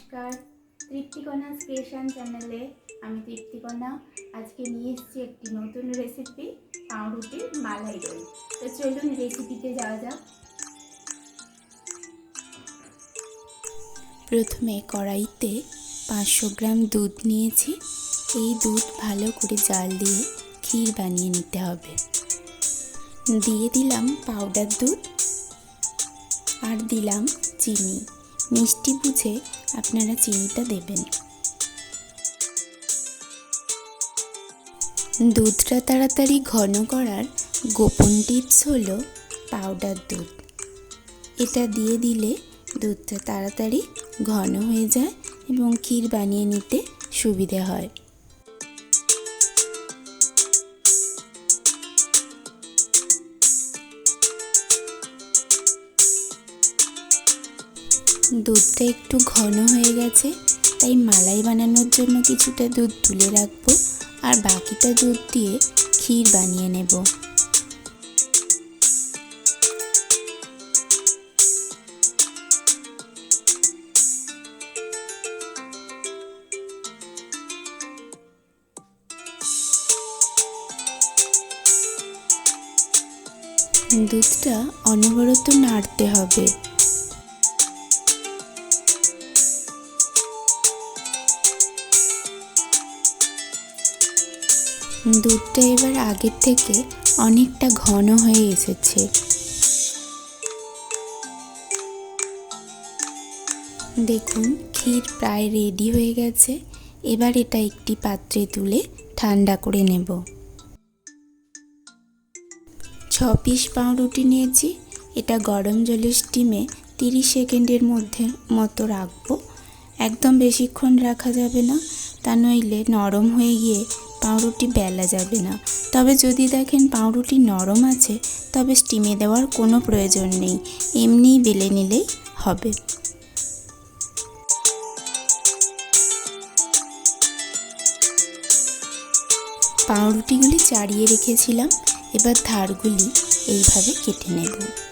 নমস্কার। তৃপ্তিকণা ক্রিয়েশন চ্যানেলে আমি তৃপ্তিকণা। আজকে নিয়ে এসেছি একটি নতুন রেসিপি পাউরুটির মালাই দই। তো চলুন রেসিপিতে যাওয়া যাক। প্রথমে কড়াইতে পাঁচশো গ্রাম দুধ নিয়েছি। এই দুধ ভালো করে জাল দিয়ে ক্ষীর বানিয়ে নিতে হবে। দিয়ে দিলাম পাউডার দুধ আর দিলাম চিনি। মিষ্টি বুঝে আপনারা চিনিটা দেবেন। দুধটা তাড়াতাড়ি ঘন করার গোপন টিপস হল পাউডার দুধ। এটা দিয়ে দিলে দুধটা তাড়াতাড়ি ঘন হয়ে যায় এবং ক্ষীর বানিয়ে নিতে সুবিধে হয়। দুধটা একটু ঘন হয়ে গেছে, তাই মালাই বানানোর জন্য কিছুটা দুধ তুলে রাখব আর বাকিটা দুধ দিয়ে ক্ষীর বানিয়ে নেব। দুধটা অনবরত নাড়তে হবে। দুধটা এবার আগের থেকে অনেকটা ঘন হয়ে এসেছে। দেখুন, ক্ষীর প্রায় রেডি হয়ে গেছে। এবার এটা একটি পাত্রে তুলে ঠান্ডা করে নেব। ছ পিস পাউরুটি নিয়েছি। এটা গরম জলের স্টিমে তিরিশ সেকেন্ডের মধ্যে মতো রাখব। একদম বেশিক্ষণ রাখা যাবে না, তা নইলে নরম হয়ে গিয়ে পাউরুটি বেলা যাবে না। তবে যদি দেখেন পাউরুটি নরম আছে, তবে স্টিমে দেওয়ার কোনো প্রয়োজন নেই। এমনিই বেলে নিলেই হবে। পাউরুটিগুলি চাড়িয়ে রেখেছিলাম, এবার ধারগুলি এইভাবে কেটে নেব।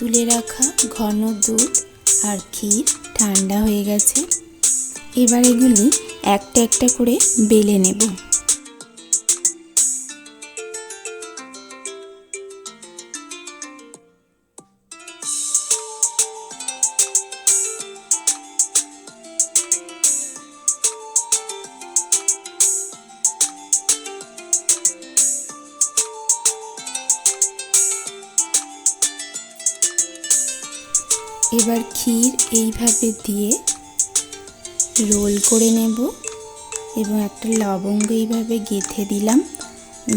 তুলে রাখা ঘন দুধ আর ক্ষীর ঠান্ডা হয়ে গেছে। এবার এগুলি একটা একটা করে বেলে নেব। এবার ক্ষীর এইভাবে দিয়ে রোল করে নেব এবং একটা লবঙ্গ এইভাবে গেঁথে দিলাম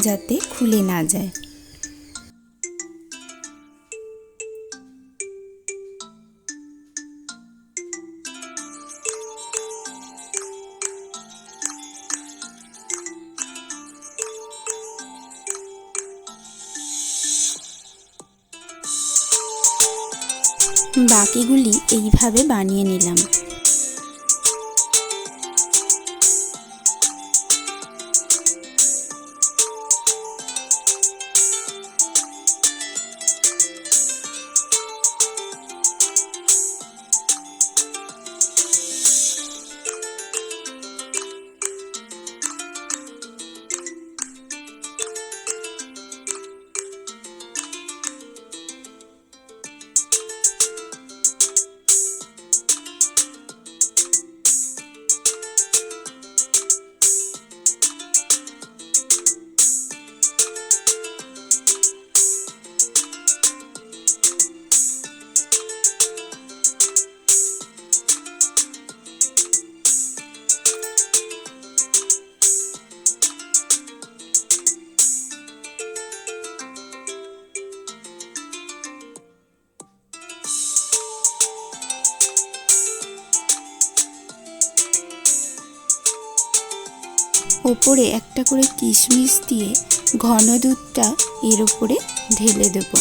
যাতে খুলে না যায়। বাকিগুলি এইভাবে বানিয়ে নিলাম। ওপরে একটা করে কিশমিশ দিয়ে ঘন দুধটা এর উপরে ঢেলে দেবো।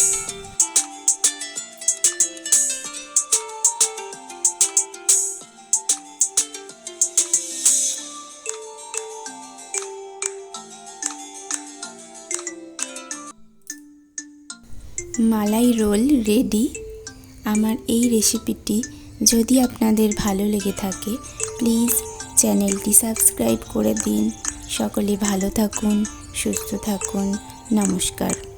Malai roll ready. আমার এই রেসিপিটি যদি আপনাদের ভালো লেগে থাকে, প্লিজ চ্যানেলটি সাবস্ক্রাইব করে দিন। সকলে ভালো থাকুন সুস্থ থাকুন। নমস্কার।